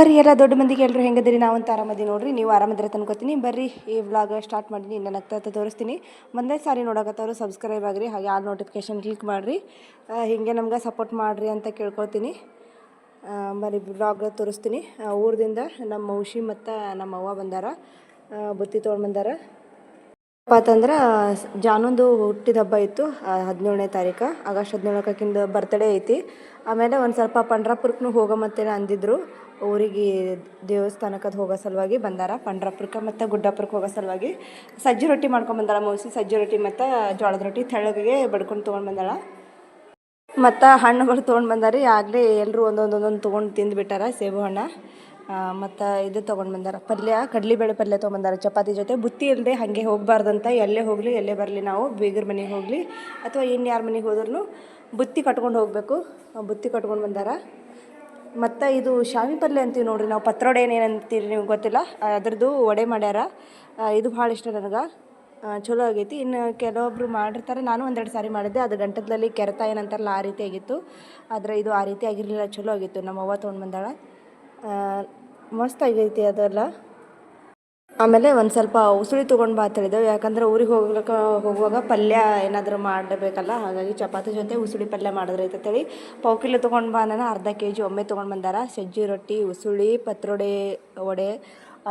ನಮಸ್ಕಾರ ಎಲ್ಲ ದೊಡ್ಡ ಮಂದಿಗೆ ಎಲ್ಲರೂ ಹೆಂಗದಿರಿ? ನಾವಂತ ಆರಾಮದಿ ನೋಡ್ರಿ. ನೀವು ಆರಾಮದ್ರೆ ತನ್ಕೋತೀನಿ. ಬರ್ರಿ, ಈ ವ್ಲಾಗ್ ಸ್ಟಾರ್ಟ್ ಮಾಡೀನಿ. ನನಗೆ ನಗ್ತಾ ತೋರಿಸ್ತೀನಿ. ಒಂದೇ ಸಾರಿ ನೋಡಕತ್ತವರು ಸಬ್ಸ್ಕ್ರೈಬ್ ಆಗಿರಿ. ಹಾಗೆ ಆ ನೋಟಿಫಿಕೇಶನ್ ಕ್ಲಿಕ್ ಮಾಡಿರಿ. ಹೀಗೆ ನಮ್ಗೆ ಸಪೋರ್ಟ್ ಮಾಡಿರಿ ಅಂತ ಕೇಳ್ಕೊಳ್ತೀನಿ. ಬರಿ ವ್ಲಾಗ್ ತೋರಿಸ್ತೀನಿ. ಊರಿಂದ ನಮ್ಮ ಔಷಿ ಮತ್ತು ನಮ್ಮ ಅವ್ವ ಬಂದಾರ. ಬುತ್ತಿ ತೊಗೊಂಡು ಬಂದಾರ. ಅಂತಂದ್ರೆ ಜಾನೊಂದು ಹುಟ್ಟಿದ ಹಬ್ಬ ಇತ್ತು ಹದಿನೇಳನೇ ತಾರೀಕು. ಆಗಸ್ಟ್ ಹದಿನೇಳಕ್ಕಿಂದ ಬರ್ತಡೇ ಐತಿ. ಆಮೇಲೆ ಒಂದು ಸ್ವಲ್ಪ ಪಂಡ್ರಾಪುರಕ್ಕೂ ಹೋಗಮತ್ತೇನೆ ಅಂದಿದ್ರು. ಊರಿಗೆ ದೇವಸ್ಥಾನಕ್ಕೆ ಅದು ಹೋಗೋ ಸಲುವಾಗಿ ಬಂದಾರ. ಪಂಡ್ರಾಪುರಕ್ಕೆ ಮತ್ತು ಗುಡ್ಡಾಪುರಕ್ಕೆ ಹೋಗೋ ಸಲುವಾಗಿ ಸಜ್ಜಿ ರೊಟ್ಟಿ ಮಾಡ್ಕೊಂಡು ಬಂದಾಳ ಮೌಸಿ ಸಜ್ಜಿ ರೊಟ್ಟಿ ಮತ್ತು ಜೋಳದ ರೊಟ್ಟಿ ತೆಳ್ಳಗೆ ಬಡ್ಕೊಂಡು ತೊಗೊಂಡು ಬಂದಾಳ. ಮತ್ತು ಹಣ್ಣುಗಳು ತೊಗೊಂಡು ಬಂದಾರಿ. ಆಗಲೇ ಎಲ್ಲರೂ ಒಂದೊಂದೊಂದೊಂದು ಒಂದೊಂದು ತೊಗೊಂಡು ತಿಂದುಬಿಟ್ಟಾರ ಸೇಬು ಹಣ್ಣು. ಮತ್ತು ಇದು ತೊಗೊಂಡು ಬಂದಾರ. ಪಲ್ಯ, ಕಡಲೆಬೇಳೆ ಪಲ್ಯ ತೊಗೊಂಬಂದಾರ ಚಪಾತಿ ಜೊತೆ ಬುತ್ತಿ ಇಲ್ಲದೆ ಹಾಗೆ ಹೋಗಬಾರ್ದಂತ ಎಲ್ಲೇ ಹೋಗಲಿ, ಎಲ್ಲೇ ಬರಲಿ ನಾವು. ಬೀಗರ ಮನೆಗೆ ಹೋಗಲಿ ಅಥವಾ ಇನ್ಯಾರ ಮನೆಗೆ ಹೋದ್ರೂ ಬುತ್ತಿ ಕಟ್ಕೊಂಡು ಹೋಗಬೇಕು. ಬುತ್ತಿ ಕಟ್ಕೊಂಡು ಬಂದಾರ. ಮತ್ತು ಇದು ಶಾವಿ ಪಲ್ಯ ಅಂತೀವಿ ನೋಡಿರಿ, ನಾವು ಪತ್ರೊಡೆ ಅಂತೀರಿ ನಿಮ್ಗೆ ಗೊತ್ತಿಲ್ಲ? ಅದ್ರದ್ದು ವಡೆ ಮಾಡ್ಯಾರ. ಇದು ಭಾಳ ಇಷ್ಟ ನನಗೆ. ಚಲೋ ಆಗೈತಿ. ಇನ್ನು ಕೆಲವೊಬ್ರು ಮಾಡಿರ್ತಾರೆ. ನಾನು ಒಂದೆರಡು ಸಾರಿ ಮಾಡಿದ್ದೆ. ಅದು ಗಂಟದಲ್ಲಿ ಕೆರೆತ ಏನಂತಾರಲ್ಲ, ಆ ರೀತಿ ಆಗಿತ್ತು. ಆದರೆ ಇದು ಆ ರೀತಿ ಆಗಿರಲಿಲ್ಲ. ಚಲೋ ಆಗಿತ್ತು. ನಮ್ಮ ಅವ್ವ ತೊಗೊಂಡು ಬಂದಾಳ. ಮಸ್ತ್ ಆಗೈತಿ ಅದೆಲ್ಲ. ಆಮೇಲೆ ಒಂದು ಸ್ವಲ್ಪ ಉಸುಳಿ ತೊಗೊಂಡು ಬಾ ಅಂತ ಯಾಕಂದ್ರೆ ಊರಿಗೆ ಹೋಗ್ಲಿಕ್ಕೆ ಹೋಗುವಾಗ ಪಲ್ಯ ಏನಾದರೂ ಮಾಡಬೇಕಲ್ಲ, ಹಾಗಾಗಿ ಚಪಾತಿ ಜೊತೆ ಉಸುಳಿ ಪಲ್ಯ ಮಾಡಿದ್ರೆ ಅಂತೇಳಿ ಪಾವು ಕಿಲೋ ತೊಗೊಂಡು ಬಾ ನಾನು ಅರ್ಧ ಕೆ ಜಿ ಒಮ್ಮೆ ತೊಗೊಂಡು ಬಂದಾರ. ಸಜ್ಜಿ ರೊಟ್ಟಿ, ಉಸುಳಿ, ಪತ್ರೊಡೆ ವಡೆ,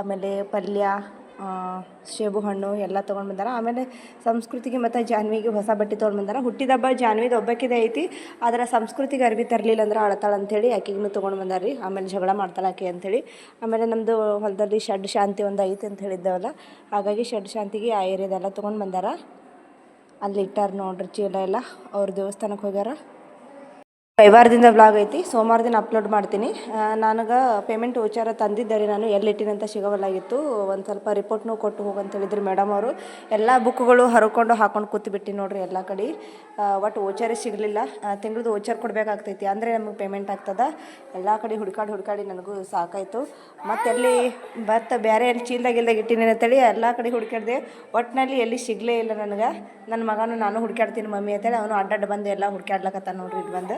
ಆಮೇಲೆ ಪಲ್ಯ ಸೇಬು ಹಣ್ಣು ಎಲ್ಲ ತೊಗೊಂಡು ಬಂದಾರ. ಆಮೇಲೆ ಸಂಸ್ಕೃತಿಗೆ ಮತ್ತು ಜಾನ್ವಿಗೆ ಹೊಸ ಬಟ್ಟೆ ತೊಗೊಂಡು ಬಂದಾರ. ಹುಟ್ಟಿದ ಹಬ್ಬ ಜಾನ್ವಿದು ಒಬ್ಬಕ್ಕಿದೆ ಐತಿ. ಆದರೆ ಸಂಸ್ಕೃತಿಗೆ ಅರ್ವಿ ತರಲಿಲ್ಲ ಅಂದ್ರೆ ಅಳತಾಳ ಅಂಥೇಳಿ ಆಕೆಗೂ ತೊಗೊಂಡು ಬಂದಾರ ರೀ ಆಮೇಲೆ ಜಗಳ ಮಾಡ್ತಾಳೆ ಆಕೆ ಅಂಥೇಳಿ ಆಮೇಲೆ ನಮ್ಮದು ಹೊಲದಲ್ಲಿ ಷಡ್ ಶಾಂತಿ ಒಂದು ಐತಿ ಅಂತ ಹೇಳಿದ್ದೇವಲ್ಲ, ಹಾಗಾಗಿ ಷಡ್ ಶಾಂತಿಗೆ ಆ ಏರಿಯಾದೆಲ್ಲ ತೊಗೊಂಡು ಬಂದಾರ. ಅಲ್ಲಿ ಇಟ್ಟಾರ ನೋಡ್ರಿ ಚೀಲ ಎಲ್ಲ. ಅವ್ರ ದೇವಸ್ಥಾನಕ್ಕೆ ಹೋಗ್ಯಾರ. ರವಿವಾರದಿಂದ ವ್ಲಾಗ್ ಐತಿ, ಸೋಮವಾರ ದಿನ ಅಪ್ಲೋಡ್ ಮಾಡ್ತೀನಿ. ನನಗೆ ಪೇಮೆಂಟ್ ವಿಚಾರ ತಂದಿದ್ದೆ ರೀ ನಾನು ಎಲ್ಲಿಟ್ಟಿನಂತ ಸಿಗೋವಲ್ಲಾಗಿತ್ತು. ಒಂದು ಸ್ವಲ್ಪ ರಿಪೋರ್ಟ್ನು ಕೊಟ್ಟು ಹೋಗಂತ ಹೇಳಿದ್ರು ಮೇಡಮ್ ಅವರು. ಎಲ್ಲ ಬುಕ್ಗಳು ಹರ್ಕೊಂಡು ಹಾಕೊಂಡು ಕೂತ್ಬಿಟ್ಟು ನೋಡ್ರಿ ಎಲ್ಲ ಕಡೆ. ಒಟ್ಟು ಓಚಾರೇ ಸಿಗಲಿಲ್ಲ. ತಿಂಗಳದ್ದು ಓಚಾರ್ ಕೊಡಬೇಕಾಗ್ತೈತಿ, ಅಂದರೆ ನಮಗೆ ಪೇಮೆಂಟ್ ಆಗ್ತದ. ಎಲ್ಲ ಕಡೆ ಹುಡ್ಕಾಡಿ ಹುಡ್ಕಾಡಿ ನನಗೂ ಸಾಕಾಯಿತು. ಮತ್ತೆಲ್ಲಿ ಭತ್ತ ಬೇರೆ ಎಲ್ಲಿ ಚೀಲ್ದಾಗ ಇಲ್ದಾಗ ಇಟ್ಟಿನಿ ಅಂತೇಳಿ ಎಲ್ಲ ಕಡೆ ಹುಡ್ಕಾಡ್ದೆ ಒಟ್ಟಿನಲ್ಲಿ ಎಲ್ಲಿ ಸಿಗಲೇ ಇಲ್ಲ ನನಗೆ. ನನ್ನ ಮಗನೂ ನಾನು ಹುಡ್ಕಾಡ್ತೀನಿ ಮಮ್ಮಿ ಅಂತೇಳಿ, ಅವನು ಅಡ್ಡಡ್ಡ ಬಂದು ಎಲ್ಲ ಹುಡ್ಕಾಡ್ಲಕತ್ತ ನೋಡ್ರಿ ಇದು ಬಂದು.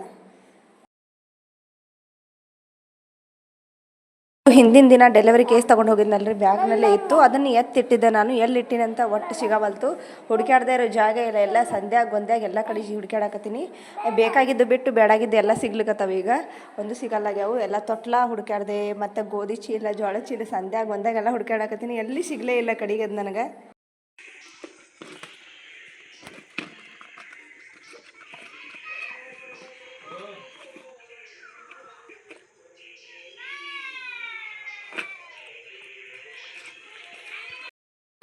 ಹಿಂದಿನ ದಿನ ಡೆಲಿವರಿ ಕೇಸ್ ತೊಗೊಂಡು ಹೋಗಿದ್ನಲ್ರಿ, ಬ್ಯಾಗ್ನಲ್ಲೇ ಇತ್ತು. ಅದನ್ನು ಎತ್ತಿಟ್ಟಿದ್ದೆ ನಾನು. ಎಲ್ಲಿ ಇಟ್ಟಿನಂತ ಒಟ್ಟು ಸಿಗವಲ್ತು. ಹುಡುಕಾಡದೇ ಇರೋ ಜಾಗ ಇಲ್ಲ. ಎಲ್ಲ ಸಂಧ್ಯಾಗ ಗೊಂದ್ಯಾಗ ಎಲ್ಲ ಕಡೆ ಹುಡುಕ್ಯಾಡಕತ್ತೀನಿ. ಬೇಕಾಗಿದ್ದು ಬಿಟ್ಟು ಬೇಡಾಗಿದ್ದು ಎಲ್ಲ ಸಿಗ್ಲಿಕತ್ತವ ಈಗ. ಒಂದು ಸಿಗಲ್ಲಾಗ್ಯಾವು. ಎಲ್ಲ ತೊಟ್ಲ ಹುಡುಕ್ಯಾಡ್ದೆ. ಮತ್ತು ಗೋಧಿ ಚೀಲ ಜೋಳ ಚೀಲ ಸಂಧ್ಯಾಗ ಎಲ್ಲ ಹುಡುಕ್ಯಾಡಕತ್ತೀನಿ. ಎಲ್ಲಿ ಸಿಗಲೇ ಇಲ್ಲ ಕಡೆಗೆ ನನಗೆ.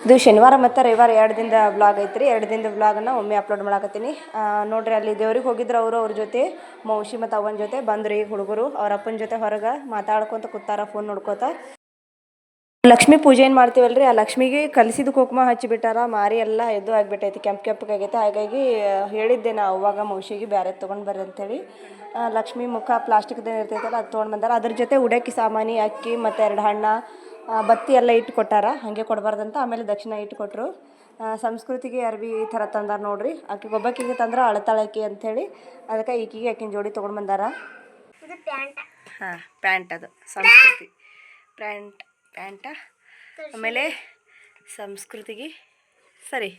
ಇದು ಶನಿವಾರ ಮತ್ತು ರವಿವಾರ ಎರಡು ದಿನದ ಬ್ಲಾಗ್ ಐತ್ರಿ. ಎರಡು ದಿನದ ವ್ಲಾಗನ್ನು ಒಮ್ಮೆ ಅಪ್ಲೋಡ್ ಮಾಡಾಕತ್ತೀನಿ. ನೋಡ್ರಿ ಅಲ್ಲಿ ದೇವ್ರಿಗೆ ಹೋಗಿದ್ರು ಅವರು ಅವ್ರ ಜೊತೆ, ಮೌಶಿ ಮತ್ತು ಅವನ ಜೊತೆ ಬಂದ್ರಿ ಈಗ ಹುಡುಗರು. ಅವ್ರ ಅಪ್ಪನ ಜೊತೆ ಹೊರಗೆ ಮಾತಾಡ್ಕೊತ ಕೂತಾರ ಫೋನ್ ನೋಡ್ಕೋತ. ಲಕ್ಷ್ಮಿ ಪೂಜೆ ಏನು ಮಾಡ್ತೀವಲ್ರಿ? ಆ ಲಕ್ಷ್ಮಿಗೆ ಕಲಿಸಿದ ಕುಂಕುಮ ಹಚ್ಚಿಬಿಟ್ಟಾರ ಮಾರಿ ಎಲ್ಲ ಎದ್ದು ಆಗಿಬಿಟ್ಟೈತಿ, ಕೆಂಪು ಕೆಂಪಗಾಗೈತೆ. ಹಾಗಾಗಿ ಹೇಳಿದ್ದೆ ನಾ ಅವಾಗ ಮೌಶಿಗೆ ಬ್ಯಾರೆ ತೊಗೊಂಡು ಬರ್ರಿ ಅಂತೇಳಿ. ಲಕ್ಷ್ಮಿ ಮುಖ ಪ್ಲಾಸ್ಟಿಕ್ದೇನು ಇರ್ತೈತಲ್ಲ, ಅದು ತೊಗೊಂಡು ಬಂದಾರ. ಅದ್ರ ಜೊತೆ ಉಡಕ್ಕೆ ಸಾಮಾನಿ ಅಕ್ಕಿ ಮತ್ತು ಎರಡು ಹಣ್ಣ ಬತ್ತಿ ಎಲ್ಲ ಇಟ್ಟು ಕೊಟ್ಟಾರ ಹಾಗೆ ಕೊಡಬಾರ್ದಂತ ಆಮೇಲೆ ದಕ್ಷಿಣ ಇಟ್ಟು ಕೊಟ್ಟರು ಸಂಸ್ಕೃತಿಗೆ ಅರ್ವಿ ಈ ಥರ ತಂದಾರ ನೋಡ್ರಿ. ಆಕೆಗೆ ಒಬ್ಬಾಕಿಗೆ ತಂದ್ರೆ ಅಳತಾಳಕಿ ಅಂಥೇಳಿ ಅದಕ್ಕೆ ಈಕಿಗೆ ಆಕಿನ ಜೋಡಿ ತೊಗೊಂಡು ಬಂದಾರ. ಹಾಂ ಪ್ಯಾಂಟ್ ಅದು. ಸಂಸ್ಕೃತಿ. Pant pant. ಆಮೇಲೆ ಸಂಸ್ಕೃತಿಗೆ ಸರಿ.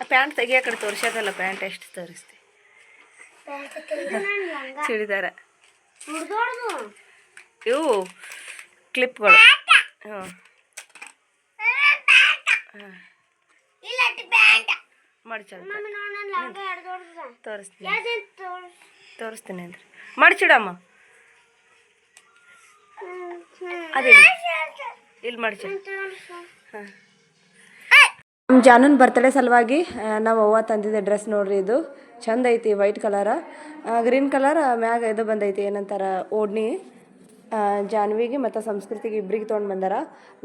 ಆ ಪ್ಯಾಂಟ್ ತೆಗಿಯೋ ಕಡೆ ತೋರಿಸೋದಲ್ಲ ಪ್ಯಾಂಟ್ ಎಷ್ಟು ತೋರಿಸ್ತಿ? ಚೂಡಿದಾರ. ಇವು ಕ್ಲಿಪ್ಗಳು. ಹಾಂ ಮಡ್ಚಲ್ ತೋರಿಸ್ತೀನಿ. ತೋರಿಸ್ತೀನಿ ಅಂದ್ರೆ. ಮಡಚಿಡಮ್ಮ ಅದೇ ಇಲ್ಲಿ ಮಡ್ಚಿ ಹಾಂ ನಮ್ಮ ಜಾನನ್ ಬರ್ತಡೇ ಸಲುವಾಗಿ ನಾವು ಅವ್ವ ತಂದಿದ್ದೆ ಡ್ರೆಸ್ ನೋಡ್ರಿ ಇದು. ಚಂದ ಐತಿ ವೈಟ್ ಕಲರ ಗ್ರೀನ್ ಕಲರ್ ಮ್ಯಾಗ ಇದು ಬಂದೈತಿ ಏನಂತಾರ ಓಡ್ನಿ. ಜಾನ್ವಿಗೆ ಮತ್ತು ಸಂಸ್ಕೃತಿಗೆ ಇಬ್ರಿಗೆ ತೊಗೊಂಡು ಬಂದಾರ.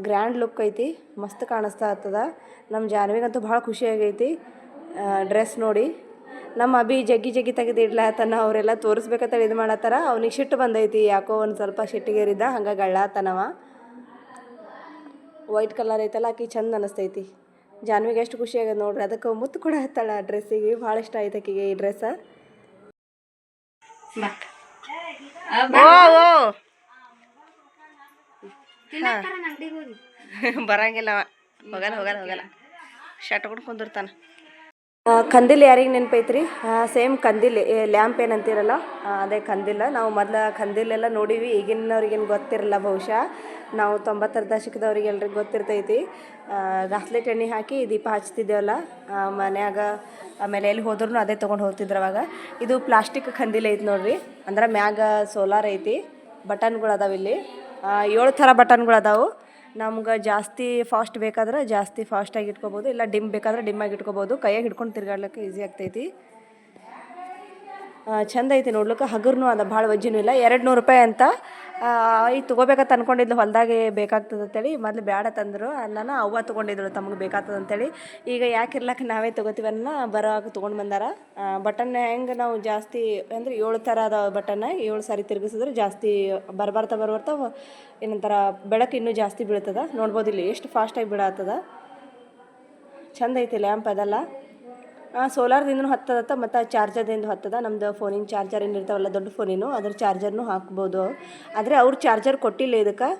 ಗ್ರ್ಯಾಂಡ್ ಲುಕ್ ಐತಿ ಮಸ್ತ್ ಕಾಣಿಸ್ತಾ ಆಗ್ತದ ನಮ್ಮ ಜಾನ್ವಿಗಂತೂ ಭಾಳ ಖುಷಿ ಆಗೈತಿ. ಡ್ರೆಸ್ ನೋಡಿ. ನಮ್ಮ ಅಭಿ ಜಗ್ಗಿ ಜಗ್ಗಿ ತೆಗೆದು ಇಡ್ಲಾತನ ಅವರೆಲ್ಲ ತೋರಿಸ್ಬೇಕಂತ ಇದು ಮಾಡತ್ತಾರ. ಅವ್ನಿಗೆ ಸಿಟ್ಟು ಬಂದೈತಿ ಯಾಕೋ ಒಂದು ಸ್ವಲ್ಪ ಸಿಟ್ಟಿಗೇರಿದ್ದ ಹಂಗೆ ಗಳ್ಳಾತನವ ವೈಟ್ ಕಲರ್ ಐತಲ್ಲ ಆಕಿ ಚಂದ ಅನಿಸ್ತೈತಿ. ಜಾನ್ವಿಗೆ ಎಷ್ಟು ಖುಷಿ ಆಗ್ಯದ ನೋಡ್ರಿ ಅದಕ್ಕೆ ಮುತ್ತು ಕೂಡ ಹತ್ತಾಳ ಆ ಡ್ರೆಸ್ಸಿಗೆ ಭಾಳ ಇಷ್ಟ ಆಯ್ತು ಆಕಿಗೆ ಈ ಡ್ರೆಸ್ ಬರಂಗಿಲ್ಲ ಹೋಗಲ್ಲ ಹೋಗಲ್ಲ ಹೋಗಲ್ಲ. ಶರ್ಟ್ ಕೊಟ್ಟು ಕುಂದಿರ್ತಾನ ಕಂದಿಲ್ ಯಾರಿಗೆ ನೆನಪೈತ್ರಿ? Same ಕಂದಿಲ್ lamp ಏನಂತೀರಲ್ಲ? ಅದೇ ಕಂದಿಲ್ಲ ನಾವು ಮೊದ್ಲು ಕಂದಿಲೆಲ್ಲ ನೋಡೀವಿ. ಈಗಿನವ್ರಿಗೇನು ಗೊತ್ತಿರಲ್ಲ ಬಹುಶಃ. ನಾವು ತೊಂಬತ್ತರ ದಶಕದವ್ರಿಗೆ ಎಲ್ರಿಗೂ ಗೊತ್ತಿರ್ತೈತಿ. ಗಾಸ್ಲೆಟ್ ಎಣ್ಣೆ ಹಾಕಿ ದೀಪ ಹಚ್ತಿದ್ದೇವಲ್ಲ. ಮನೆಯಾಗ ಆಮೇಲೆ ಎಲ್ಲಿ ಹೋದ್ರೂ ಅದೇ ತೊಗೊಂಡು ಹೋಗ್ತಿದ್ರು ಅವಾಗ. ಇದು ಪ್ಲಾಸ್ಟಿಕ್ ಕಂದಿಲ್ ಐತಿ ನೋಡ್ರಿ. ಅಂದ್ರೆ ಮ್ಯಾಗ ಸೋಲಾರ್ ಐತಿ. ಬಟನ್ಗಳು ಅದಾವ ಇಲ್ಲಿ. ಆ, ಏಳು ಥರ ಅದಾವು. ನಮ್ಗೆ ಜಾಸ್ತಿ ಫಾಸ್ಟ್ ಬೇಕಾದ್ರೆ ಜಾಸ್ತಿ ಫಾಸ್ಟಾಗಿ ಇಟ್ಕೋಬೋದು. ಇಲ್ಲ ಡಿಮ್ ಬೇಕಾದ್ರೆ ಡಿಮ್ಮಾಗಿ ಇಟ್ಕೋಬೋದು. ಕೈಯಾಗೆ ಹಿಡ್ಕೊಂಡು ತಿರ್ಗಾಡ್ಲಿಕ್ಕೆ ಈಸಿ ಆಗ್ತೈತಿ. ಚಂದ ಐತಿ ನೋಡ್ಲಿಕ್ಕೆ. ಹಗುರ್ನು ಅದ, ಭಾಳ ವಜ್ಜಿನೂ ಇಲ್ಲ. ಎರಡು ನೂರು ರೂಪಾಯಿ ಅಂತ ಆ, ಈ ತೊಗೋಬೇಕಂತ ಅನ್ಕೊಂಡಿದ್ಲು ಹೊಲ್ದಾಗೆ ಬೇಕಾಗ್ತದೆ ಅಂತೇಳಿ ಮೊದಲು ಬೇಡ ತಂದರು ನಾನು ಅವ್ವ ತೊಗೊಂಡಿದ್ರು ತಮಗೆ ಬೇಕಾಗ್ತದೆ ಅಂತೇಳಿ. ಈಗ ಯಾಕೆ ಇರ್ಲಕ್ಕೆ ನಾವೇ ತೊಗೋತೀವನ್ನ ಬರೋವಾಗ ತೊಗೊಂಡು ಬಂದಾರ. ಬಟನ್ ಹೆಂಗೆ ನಾವು ಜಾಸ್ತಿ ಅಂದರೆ ಏಳು ಥರ ಅದ ಬಟನ್ ಏಳು ಸಾರಿ ತಿರುಗಿಸಿದ್ರೆ ಜಾಸ್ತಿ ಬರಬಾರ್ತಾ ಬರ್ಬರ್ತಾ ಏನಂತಾರ ಬೆಳಕು ಇನ್ನೂ ಜಾಸ್ತಿ ಬೀಳ್ತದೆ. ನೋಡ್ಬೋದು ಇಲ್ಲಿ ಎಷ್ಟು ಫಾಸ್ಟಾಗಿ ಬೀಳತ್ತದ ಚಂದ ಐತಿ ಲ್ಯಾಂಪ್ ಅದೆಲ್ಲ. ಸೋಲಾರ್ದಿಂದನೂ ಹತ್ತದತ್ತ, ಮತ್ತು ಚಾರ್ಜರ್ದಿಂದ ಹತ್ತದ. ನಮ್ಮದು ಫೋನಿನ ಚಾರ್ಜರ್ ಏನು ಇರ್ತಾವಲ್ಲ ದೊಡ್ಡ ಫೋನಿನು, ಅದ್ರ ಚಾರ್ಜರ್ನು ಹಾಕ್ಬೋದು. ಆದರೆ ಅವ್ರು ಚಾರ್ಜರ್ ಕೊಟ್ಟಿಲ್ಲ ಇದಕ್ಕೆ.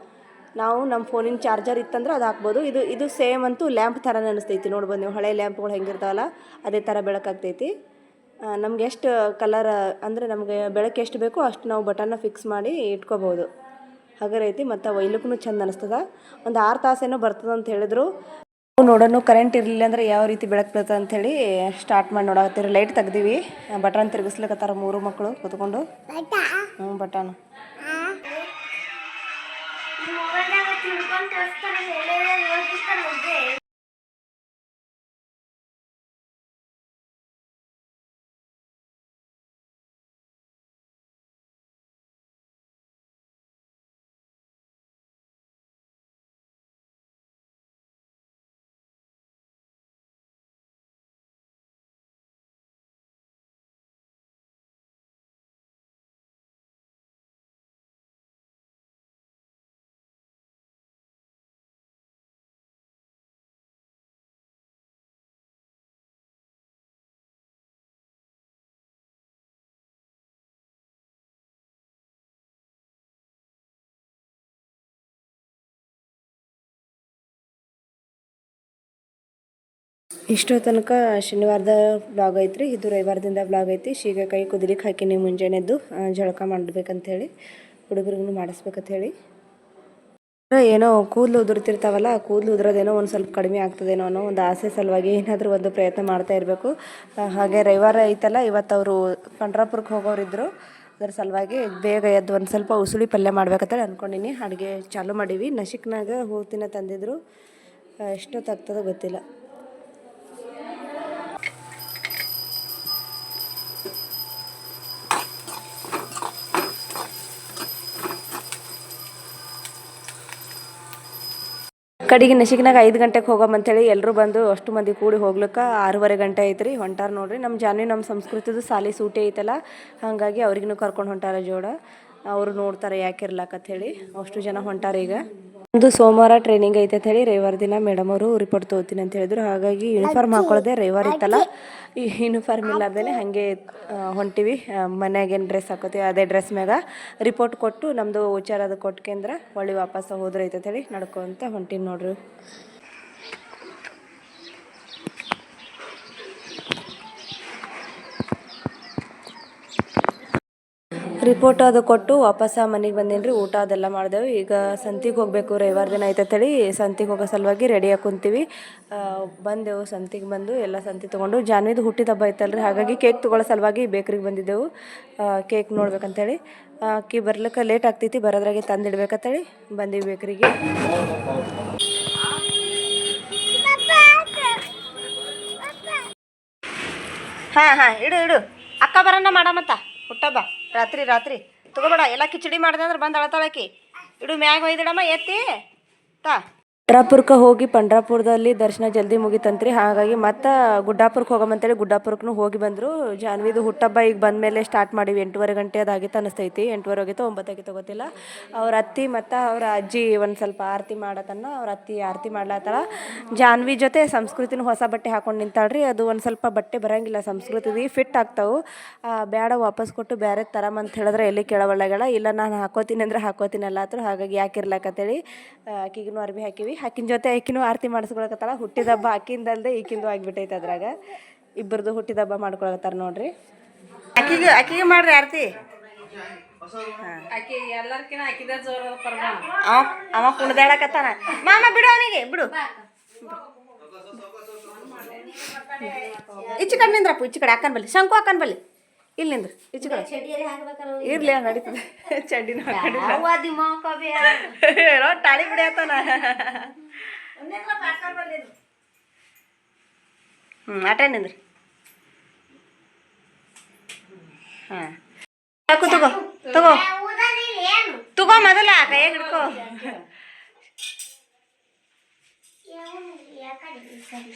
ನಾವು ನಮ್ಮ ಫೋನಿನ ಚಾರ್ಜರ್ ಇತ್ತಂದ್ರೆ ಅದು ಹಾಕ್ಬೋದು. ಇದು ಇದು ಸೇಮ್ ಅಂತೂ ಲ್ಯಾಂಪ್ ಥರನೇ ಅನಿಸ್ತೈತಿ. ನೋಡ್ಬೋದು ನೀವು, ಹಳೆ ಲ್ಯಾಂಪ್ಗಳು ಹೆಂಗಿರ್ತಾವಲ್ಲ, ಅದೇ ಥರ ಬೆಳಕಾಗ್ತೈತಿ. ನಮ್ಗೆ ಎಷ್ಟು ಕಲರ್ ಅಂದರೆ ನಮಗೆ ಬೆಳಕು ಎಷ್ಟು ಬೇಕೋ ಅಷ್ಟು ನಾವು ಬಟನ್ನ ಫಿಕ್ಸ್ ಮಾಡಿ ಇಟ್ಕೋಬೋದು. ಹಗರೈತಿ, ಮತ್ತು ಒಯ್ಲಿಕ್ಕೂ ಚಂದ ಅನಿಸ್ತದ. ಒಂದು ಆರು ತಾಸೇನೋ ಬರ್ತದೆ ಅಂತ ಹೇಳಿದ್ರು. ನೋಡೋಣ ಕರೆಂಟ್ ಇರಲಿಲ್ಲ ಅಂದ್ರೆ ಯಾವ ರೀತಿ ಬೆಳಕು ಅಂತ ಹೇಳಿ ಸ್ಟಾರ್ಟ್ ಮಾಡಿ ನೋಡಕತ್ತೀರಿ ಲೈಟ್ ತೆಗ್ದೀವಿ. ಬಟನ್ ತಿರುಗಿಸ್ಲಿಕ್ಕತ್ತಾರ ಮೂರು ಮಕ್ಕಳು ಕೂತ್ಕೊಂಡು. ಹ್ಞೂ ಬಟನ್. ಇಷ್ಟೋ ತನಕ ಶನಿವಾರದ ಬ್ಲಾಗ್ ಐತ್ರಿ. ಇದು ರವಿವಾರದಿಂದ ಬ್ಲಾಗ್ ಐತಿ. ಶೀಗಕಾಯಿ ಕುದಿಲಿಕ್ಕೆ ಹಾಕಿನಿ ಮುಂಜಾನೆದ್ದು ಜಳಕ ಮಾಡಬೇಕಂಥೇಳಿ ಹುಡುಗರಿಗೂ ಮಾಡಿಸ್ಬೇಕಂತ ಹೇಳಿ ಏನೋ ಕೂದಲು ಉದುರ್ತಿರ್ತಾವಲ್ಲ ಕೂದಲು ಉದುರೋದೇನೋ ಒಂದು ಸ್ವಲ್ಪ ಕಡಿಮೆ ಆಗ್ತದೇನೋ ಅನ್ನೋ ಒಂದು ಆಸೆ ಸಲುವಾಗಿ ಏನಾದರೂ ಒಂದು ಪ್ರಯತ್ನ ಮಾಡ್ತಾ ಇರಬೇಕು. ಹಾಗೆ ರವಿವಾರ ಐತಲ್ಲ, ಇವತ್ತು ಅವರು ಪಂಡ್ರಾಪುರಕ್ಕೆ ಹೋಗೋರಿದ್ದರು ಅದರ ಸಲುವಾಗಿ ಬೇಗ ಎದ್ದು ಒಂದು ಸ್ವಲ್ಪ ಉಸುಳಿ ಪಲ್ಯ ಮಾಡ್ಬೇಕಂತೇಳಿ ಅಂದ್ಕೊಂಡಿನಿ ಅಡುಗೆ ಚಾಲೂ ಮಾಡೀವಿ. ನಶಿಕ್ನಾಗ ಹೂತಿನ ತಂದಿದ್ರು. ಎಷ್ಟೊತ್ತಾಗ್ತದೋ ಗೊತ್ತಿಲ್ಲ. ಕಡೆಗೆ ನಶಿಕ್ನಾಗ ಐದು ಗಂಟೆಗೆ ಹೋಗೋಮಂತೇಳಿ ಎಲ್ಲರೂ ಬಂದು ಅಷ್ಟು ಮಂದಿ ಕೂಡಿ ಹೋಗ್ಲಿಕ್ಕೆ ಆರೂವರೆ ಗಂಟೆ ಐತ್ರಿ. ಹೊಂಟಾರ ನೋಡ್ರಿ ನಮ್ಮ ಜಾನ್ವಿ ನಮ್ಮ ಸಂಸ್ಕೃತಿದು ಸಾಲಿ ಸೂಟಿ ಐತಲ್ಲ, ಹಾಗಾಗಿ ಅವ್ರಿಗೂ ಕರ್ಕೊಂಡು ಹೊಂಟಾರ ಜೋಡ. ಅವರು ನೋಡ್ತಾರೆ ಯಾಕೆ ಹೇಳಿ, ಅಷ್ಟು ಜನ ಹೊಂಟಾರ ಈಗ. ಒಂದು ಸೋಮವಾರ ಟ್ರೈನಿಂಗ್ ಐತೆ ಅಂತ ಹೇಳಿ ರವಿವಾರ ದಿನ ಮೇಡಮ್ ಅವರು ರಿಪೋರ್ಟ್ ತಗೋತೀನಿ ಅಂತ ಹೇಳಿದ್ರು. ಹಾಗಾಗಿ ಯೂನಿಫಾರ್ಮ್ ಹಾಕೊಳ್ಳದೆ ರವಿವಾರ ಇತ್ತಲ್ಲ? ಈ ಯೂನಿಫಾರ್ಮ್ ಇಲ್ಲದೇನೆ ಹಾಗೆ ಹೊಂಟಿವಿ. ಮನೆಯಾಗ ಏನು ಡ್ರೆಸ್ ಹಾಕೋತೀವಿ ಅದೇ ಡ್ರೆಸ್ ಮ್ಯಾಗ ರಿಪೋರ್ಟ್ ಕೊಟ್ಟು ನಮ್ಮದು ಉಚಾರ ಅದು ಕೊಟ್ಕೆಂದ್ರೆ ಹೊಳ್ಳಿ ವಾಪಸ್ ಹೋದ್ರೆ ಐತೆ ಹೇಳಿ ನಡ್ಕೊಂತ ಹೊಂಟೀನಿ ನೋಡ್ರಿ. ರಿಪೋರ್ಟ್ ಅದು ಕೊಟ್ಟು ವಾಪಸ್ ಮನೆಗೆ ಬಂದೇನಿ ರೀ ಊಟ ಅದೆಲ್ಲ ಮಾಡಿದೆವು. ಈಗ ಸಂತಿಗೆ ಹೋಗಬೇಕು ರವಿವಾರ ದಿನ ಐತಂತೇಳಿ ಸಂತಿಗೆ ಹೋಗೋ ಸಲುವಾಗಿ ರೆಡಿಯಾಗಿ ಕುಂತೀವಿ. ಬಂದೆವು, ಸಂತಿಗೆ ಬಂದು ಎಲ್ಲ ಸಂತಿ ತೊಗೊಂಡು. ಜಾನ್ವಿದು ಹುಟ್ಟಿದ ಹಬ್ಬ ಐತಲ್ರಿ, ಹಾಗಾಗಿ ಕೇಕ್ ತೊಗೊಳ್ಳೋ ಸಲುವಾಗಿ ಬೇಕ್ರಿಗೆ ಬಂದಿದ್ದೆವು. ಕೇಕ್ ನೋಡ್ಬೇಕಂತೇಳಿ. ಅಕ್ಕಿ ಬರ್ಲಿಕ್ಕೆ ಲೇಟ್ ಆಗ್ತೈತಿ, ಬರೋದ್ರಾಗೆ ತಂದಿಡ್ಬೇಕಂತೇಳಿ ಬಂದಿವಿ ಬೇಕ್ರಿಗೆ. ಹಾಂ ಹಾಂ, ಇಡು ಇಡು. ಅಕ್ಕ ಬರೋಣ ಮಾಡಮತ್ತ ಹುಟ್ಟಬ್ಬ ರಾತ್ರಿ ರಾತ್ರಿ. ತಗೋಬೇಡ ಎಲ್ಲ ಕಿಚಡಿ ಮಾಡಿದೆ ಅಂದ್ರೆ ಬಂದು ಅಳತಾಳಕಿ. ಇಡು ಮ್ಯಾಗ ಒಯ್ದಿಡಮ್ಮ ಎತ್ತಿ. ತಾ. ಪಂಡ್ರಾಪುರಕ್ಕೆ ಹೋಗಿ ಪಂಡ್ರಾಪುರದಲ್ಲಿ ದರ್ಶನ ಜಲ್ದಿ ಮುಗಿತಂತ್ರಿ. ಹಾಗಾಗಿ ಮತ್ತೆ ಗುಡ್ಡಾಪುರಕ್ಕೆ ಹೋಗಮಂತೇಳಿ ಗುಡ್ಡಾಪುರಕ್ಕೂ ಹೋಗಿ ಬಂದರು. ಜಾನ್ವಿದು ಹುಟ್ಟಬ್ಬ ಈಗ ಬಂದ ಮೇಲೆ ಸ್ಟಾರ್ಟ್ ಮಾಡೀವಿ. ಎಂಟೂವರೆ ಗಂಟೆ ಅದಾಗಿತ್ತು ಅನಿಸ್ತೈತಿ. ಎಂಟೂವರೆ ಆಗಿತ್ತು ಒಂಬತ್ತು ಆಗಿತ್ತು ಗೊತ್ತಿಲ್ಲ ಅವ್ರ ಅತ್ತಿ ಮತ್ತು ಅವ್ರ ಅಜ್ಜಿ ಒಂದು ಸ್ವಲ್ಪ ಆರತಿ ಮಾಡತನ್ನ ಅವ್ರ ಅತ್ತಿ ಆರತಿ ಮಾಡ್ಲತ್ತಾಳ. ಜಾನ್ವಿ ಜೊತೆ ಸಂಸ್ಕೃತಿನೂ ಹೊಸ ಬಟ್ಟೆ ಹಾಕೊಂಡು ನಿಂತಾಳ್ರಿ. ಅದು ಒಂದು ಸ್ವಲ್ಪ ಬಟ್ಟೆ ಬರಂಗಿಲ್ಲ. ಸಂಸ್ಕೃತಿ ಫಿಟ್ ಆಗ್ತಾವು. ಆ, ಬ್ಯಾಡ ವಾಪಸ್ ಕೊಟ್ಟು ಬೇರೆ ತರಮಂತ ಹೇಳಿದ್ರೆ ಎಲ್ಲಿ ಕೇಳವಳ್ಳಗಳ ಇಲ್ಲ ನಾನು ಹಾಕೋತೀನಿ ಅಂದ್ರೆ ಹಾಕೋತೀನಿ ಹಾಗಾಗಿ ಯಾಕೆ ಇರ್ಲಕತ್ತೇಳಿ ಆಕಿಗೂ ಅರ್ಬಿ ಹಾಕಿವಿ. ಆಕಿನ ಜೊತೆ ಆಕಿನೂ ಆರತಿ ಮಾಡಿಸ್ಕೊಳಕತ್ತಾಳ ಹುಟ್ಟಿದ ಹಬ್ಬ ಆಕಿಂದಲ್ದೆ ಈಕಿಂದು ಆಗ್ಬಿಟ್ಟೈತೆ ಅದ್ರಾಗ ಇಬ್ಬರದು ಹುಟ್ಟಿದ ಹಬ್ಬ ಮಾಡ್ಕೊಳಕತ್ತಾರ ನೋಡ್ರಿ ಆಕಿಗೆ ಆಕಿಗೆ ಮಾಡ್ರಿ ಆರತಿ ಆಕಿ ಎಲ್ಲರ್ಕಿನ ಆಕಿದ ಜೋರ ಪರ್ವ ಅವ ಅವ ಕುಣ್ದಾಡಕತ್ತಾನ ಮಾಮ ಬಿಡು ಅವನಿಗೆ ಬಿಡು ಈಚೆ ಕಡೆ ನಿಂದ್ರಪ್ಪ ಈಚೆ ಕಡೆ ಹಾಕನ್ ಬಲ್ಲಿ ಶಂಕು ಹಾಕನ್ ಬಲ್ಲಿ ಇಲ್ಲಿ ನಿಂದ್ರ. ಈಚೆ ಕಡೆ ಇರ್ಲಿ ನಡೀತದೆ. ಚಡ್ಡಿನ ತಾಳಿ ಟಾಳಿ ಬಿಡಿಯತ್ತಾನ ಹ್ಞೂ ಆಟ ನಿಂದ್ರಿ? ಹಾಂ. ಸಾಕು ತಗೋ ತಗೋ. ತಗೋ ಮೊದಲ ಕೈಯಾಗ ಹಿಡ್ಕೋ.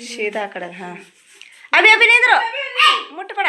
ಸೀದಾ ಆ ಕಡೆ ಹಾಂ. ಅಭಿ ಅಭಿ ನಿಂದ್ರು. ಮುಟ್ಬೇಡ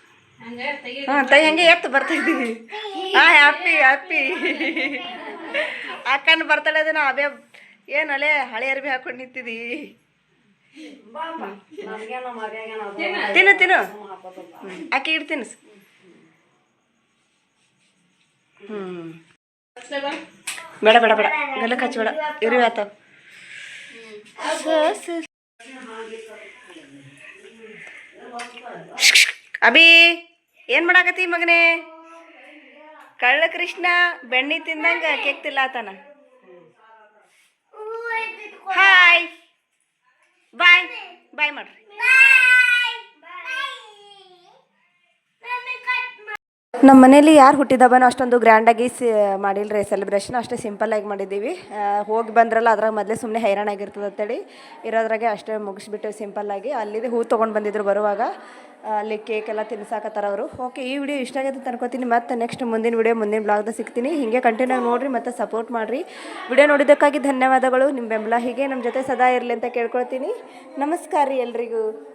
ಹಾಂ ತೈ ಹಂಗೆ ಎತ್ತು ಬರ್ತೈತಿ ಹಾಂ ಹ್ಯಾಪಿ ಹ್ಯಾಪಿ ಅಕ್ಕನ ಬರ್ತಾಳೆ ದಿನ ಅದೇ ಏನಲೆ ಹಳೆ ಅರ್ಬಿ ಹಾಕೊಂಡು ನಿಂತಿದಿ ತಿನ್ನು. ತಿನ್ನು ಅಕ್ಕಿ ಇಡ್ ತಿನ್ನಿಸ್ ಹ್ಞೂ ಬೇಡ ಬೇಡ ಬೇಡ. ಗಲ್ಲಕ್ಕೆ ಹಚ್ಚಬೇಡ. ಇರುವೆ ಆತಾವ ಅಭಿ. ಏನು ಮಾಡಾಕತ್ತಿ ಮಗನೇ? ಕಳ್ಳ ಕೃಷ್ಣ ಬೆಣ್ಣೆ ತಿಂದಂಗ ಕೇಕ್ ತಾನ ಹಾಯ್ ಬಾಯ್ ಬಾಯ್ ಮಾಡ್ರಿ. ನಮ್ಮ ಮನೇಲಿ ಯಾರು ಹುಟ್ಟಿದಬ್ಬನ ಅಷ್ಟೊಂದು ಗ್ರ್ಯಾಂಡಾಗಿ ಸಿ, ಮಾಡಿಲ್ರಿ ಸೆಲೆಬ್ರೇಷನ್ ಅಷ್ಟೇ ಸಿಂಪಲ್ಲಾಗಿ ಮಾಡಿದ್ದೀವಿ. ಹೋಗಿ ಬಂದ್ರಲ್ಲ ಅದ್ರಾಗ ಮೊದಲೇ ಸುಮ್ಮನೆ ಹೈರಾಣ ಆಗಿರ್ತದೆ ಅಂತೇಳಿ ಇರೋದ್ರಾಗೆ ಅಷ್ಟೇ ಮುಗಿಸ್ಬಿಟ್ಟು ಸಿಂಪಲ್ಲಾಗಿ ಅಲ್ಲಿದೆ ಹೂ ತೊಗೊಂಡು ಬಂದಿದ್ರು ಬರುವಾಗ. ಅಲ್ಲಿ ಎಲ್ಲ ತಿನ್ಸಾಕತ್ತಾರ ಅವರು. ಓಕೆ ಈ ವಿಡಿಯೋ ಇಷ್ಟ ಆಗಿದೆ ತನ್ಕೋತೀನಿ ಮತ್ತೆ ನೆಕ್ಸ್ಟ್ ಮುಂದಿನ ವಿಡಿಯೋ ಮುಂದಿನ ಬ್ಲಾಗ್ದಾಗ ಸಿಗ್ತೀನಿ. ಹೀಗೆ ಕಂಟಿನ್ಯೂ ನೋಡ್ರಿ ಮತ್ತು ಸಪೋರ್ಟ್ ಮಾಡಿರಿ. ವಿಡಿಯೋ ನೋಡಿದ್ದಕ್ಕಾಗಿ ಧನ್ಯವಾದಗಳು. ನಿಮ್ಮ ಬೆಂಬಲ ಹೀಗೆ. ನಮ್ಮ ಜೊತೆ ಸದಾ ಇರಲಿ ಅಂತ ಕೇಳ್ಕೊಳ್ತೀನಿ. ನಮಸ್ಕಾರ ರೀ ಎಲ್ರಿಗೂ.